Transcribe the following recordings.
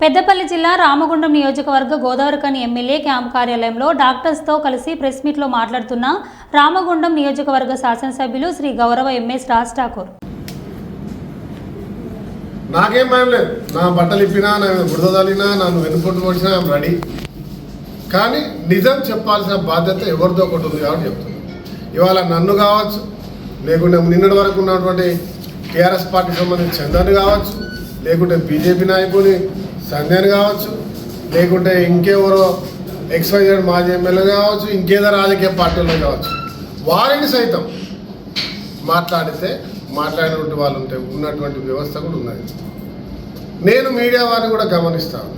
పెద్దపల్లి జిల్లా రామగుండం నియోజకవర్గ Godavarikhani MLA camp కార్యాలయంలో డాక్టర్స్తో కలిసి ప్రెస్ మీట్లో మాట్లాడుతున్న రామగుండం నియోజకవర్గ శాసనసభ్యులు శ్రీ గౌరవ ఎంఎస్ రాజ్ ఠాకూర్. నాకేం భయం లేదు. నా బట్టలు ఇప్పినా నా బురద తల్లినా నన్ను వెనుకొట్టు కొట్టినా రెడీ కానీ నిజం చెప్పాల్సిన బాధ్యత ఎవరిదో ఒకటి ఉంది కాబట్టి చెప్తుంది ఇవాళ నన్ను కావచ్చు లేకుంటే నిన్నటి వరకు ఉన్నటువంటి టీఆర్ఎస్ పార్టీకి సంబంధించి చందన్ కావచ్చు లేకుంటే బీజేపీ నాయకుని సంధ్యని కావచ్చు లేకుంటే ఇంకెవరో ఎక్స్వైజెడ్ మాజీ ఎమ్మెల్యే కావచ్చు ఇంకేదో రాజకీయ పార్టీలో కావచ్చు. వారిని సైతం మాట్లాడితే మాట్లాడినటువంటి వాళ్ళు ఉంటే ఉన్నటువంటి వ్యవస్థ కూడా ఉన్నది. నేను మీడియా వారిని కూడా గమనిస్తాను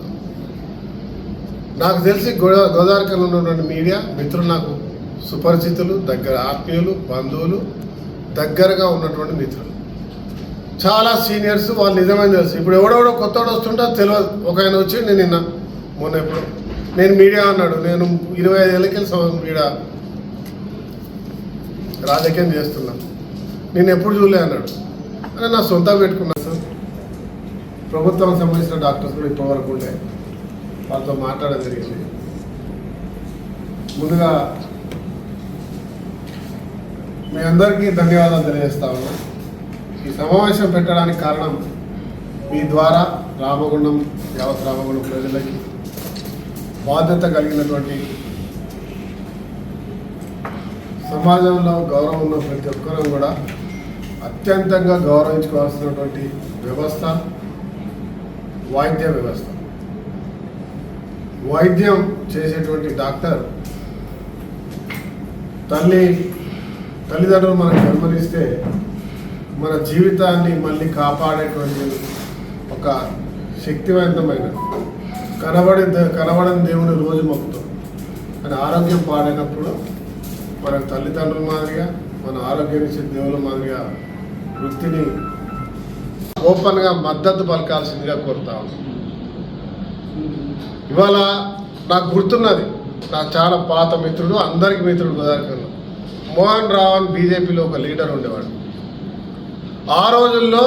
నాకు తెలిసి గోదా గోదావరికల్లో ఉన్నటువంటి మీడియా మిత్రులు నాకు సుపరిచితులు దగ్గర ఆత్మీయులు బంధువులు దగ్గరగా ఉన్నటువంటి మిత్రులు. చాలా సీనియర్స్ వాళ్ళు నిజమైన తెలుసు. ఇప్పుడు ఎవడెవడో కొత్తవాడు వస్తుంటే తెలియదు ఒక ఆయన వచ్చి నేను నిన్న మొన్న ఎప్పుడు. నేను మీడియా అన్నాడు నేను ఇరవై ఐదు ఏళ్ళకి మీడియా రాజకీయం చేస్తున్నా. నేను ఎప్పుడు చూడలే అన్నాడు. అని నా సొంత పెట్టుకున్నా సార్. ప్రభుత్వం సంబంధించిన డాక్టర్స్ కూడా ఇప్పటివరకు ఉండే. వాళ్ళతో మాట్లాడడం జరిగింది. ముందుగా మీ అందరికీ ధన్యవాదాలు తెలియజేస్తా ఉన్నా. ఈ సమావేశం పెట్టడానికి కారణం మీ ద్వారా రామగుండం యావత్ రామగుండం ప్రజలకి బాధ్యత కలిగినటువంటి సమాజంలో గౌరవం ఉన్న ప్రతి ఒక్కరూ కూడా అత్యంతంగా గౌరవించుకోవాల్సినటువంటి వ్యవస్థ వైద్య వ్యవస్థ. వైద్యం చేసేటువంటి డాక్టర్ తల్లి తల్లిదండ్రులు మనకు జన్మనిస్తే మన జీవితాన్ని మళ్ళీ కాపాడేటువంటి ఒక శక్తివంతమైన కనబడే కనబడని దేవుని రోజు మొక్కుతాం అని ఆరోగ్యం పాడైనప్పుడు మన తల్లిదండ్రుల మాదిరిగా మన ఆరోగ్యం ఇచ్చే దేవుల మాదిరిగా వృత్తిని ఓపెన్గా మద్దతు పలకాల్సిందిగా కోరుతా ఇవాళ నాకు గుర్తున్నది నాకు చాలా పాత మిత్రుడు అందరికి మిత్రుడు గోదావరికల్లో మోహన్ రావన్ బీజేపీలో ఒక లీడర్ ఉండేవాడు. ఆ రోజుల్లో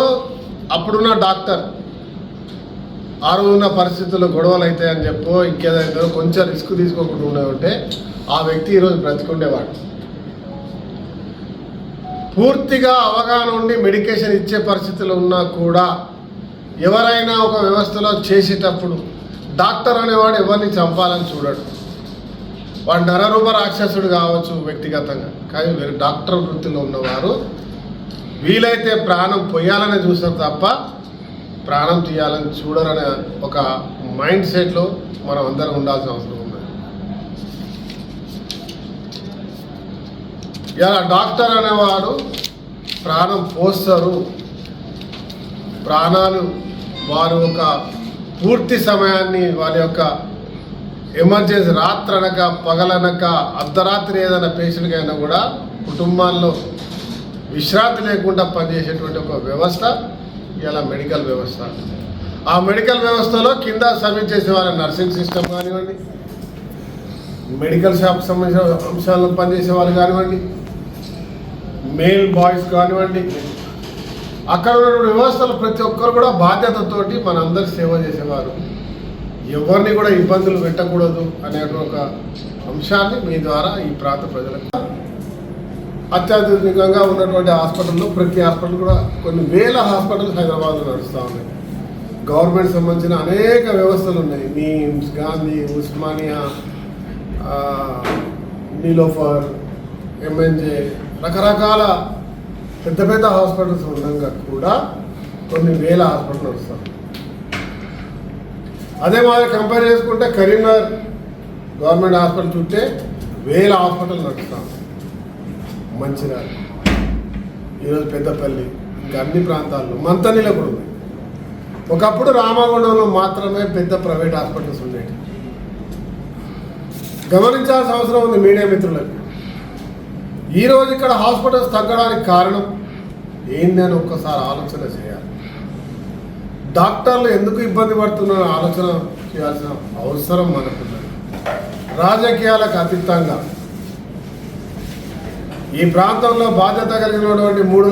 అప్పుడున్న డాక్టర్ ఆ రోజున్న పరిస్థితుల్లో గొడవలు అవుతాయని చెప్పో ఇంకేదైతే కొంచెం రిస్క్ తీసుకోకుండా ఉండేవంటే ఆ వ్యక్తి ఈరోజు బ్రతికుండేవాడు. పూర్తిగా అవగాహన ఉండి మెడికేషన్ ఇచ్చే పరిస్థితులు ఉన్నా కూడా ఎవరైనా ఒక వ్యవస్థలో చేసేటప్పుడు డాక్టర్ అనేవాడు ఎవరిని చంపాలని చూడడు. వాడు నరరూప రాక్షసుడు కావచ్చు వ్యక్తిగతంగా. కానీ వీరు డాక్టర్ వృత్తిలో ఉన్నవారు వీలైతే ప్రాణం పొయ్యాలని చూస్తారు తప్ప ప్రాణం తీయాలని చూడరనే ఒక మైండ్ సెట్లో మనం అందరం ఉండాల్సిన అవసరం ఉంది. ఇలా డాక్టర్ అనేవాడు ప్రాణం పోస్తారు. ప్రాణాలు వారు ఒక పూర్తి సమయాన్ని వారి యొక్క ఎమర్జెన్సీ రాత్రనక పగలనక అర్ధరాత్రి ఏదైనా పేషెంట్కి అయినా కూడా కుటుంబాల్లో విశ్రాంతి లేకుండా పనిచేసేటువంటి ఒక వ్యవస్థ ఇలా మెడికల్ వ్యవస్థ. ఆ మెడికల్ వ్యవస్థలో కింద సర్వీస్ చేసే వాళ్ళ నర్సింగ్ సిస్టమ్ కానివ్వండి మెడికల్ షాప్ సంబంధించిన అంశాలను పనిచేసే వాళ్ళు కానివ్వండి మేల్ బాయ్స్ కానివ్వండి అక్కడ ఉన్న వ్యవస్థలు ప్రతి ఒక్కరు కూడా బాధ్యతతోటి మనందరి సేవ చేసేవారు. ఎవరిని కూడా ఇబ్బందులు పెట్టకూడదు అనే ఒక అంశాన్ని మీ ద్వారా ఈ ప్రాంత ప్రజలకు అత్యాధునికంగా ఉన్నటువంటి హాస్పిటల్లో ప్రతి హాస్పిటల్ కూడా కొన్ని వేల హాస్పిటల్స్ హైదరాబాద్లో నడుస్తూ ఉన్నాయి. గవర్నమెంట్ సంబంధించిన అనేక వ్యవస్థలు ఉన్నాయి. నీమ్స్ గాంధీ ఉస్మానియా నీలోఫర్ ఎంఎన్జే రకరకాల పెద్ద పెద్ద హాస్పిటల్స్ ఉండగా కూడా కొన్ని వేల హాస్పిటల్ నడుస్తాయి. అదే మాదిరి కంపేర్ చేసుకుంటే కరీంనగర్ గవర్నమెంట్ హాస్పిటల్ చుట్టే వేల హాస్పిటల్ నడుస్తాం మంచిర్యాల. ఈరోజు పెద్దపల్లి ఇంకా అన్ని ప్రాంతాల్లో మంతనీలో కూడా ఉంది. ఒకప్పుడు రామగుండంలో మాత్రమే పెద్ద ప్రైవేట్ హాస్పిటల్స్ ఉండేవి. గమనించాల్సిన అవసరం ఉంది మీడియా మిత్రులకు. ఈరోజు ఇక్కడ హాస్పిటల్స్ తగ్గడానికి కారణం ఏందని ఒక్కసారి ఆలోచన చేయాలి. డాక్టర్లు ఎందుకు ఇబ్బంది పడుతున్నారో ఆలోచన చేయాల్సిన అవసరం మనకున్నది రాజకీయాలకు అతీతంగా ఈ ప్రాంతంలో బాధ్యత కలిగినటువంటి మూడు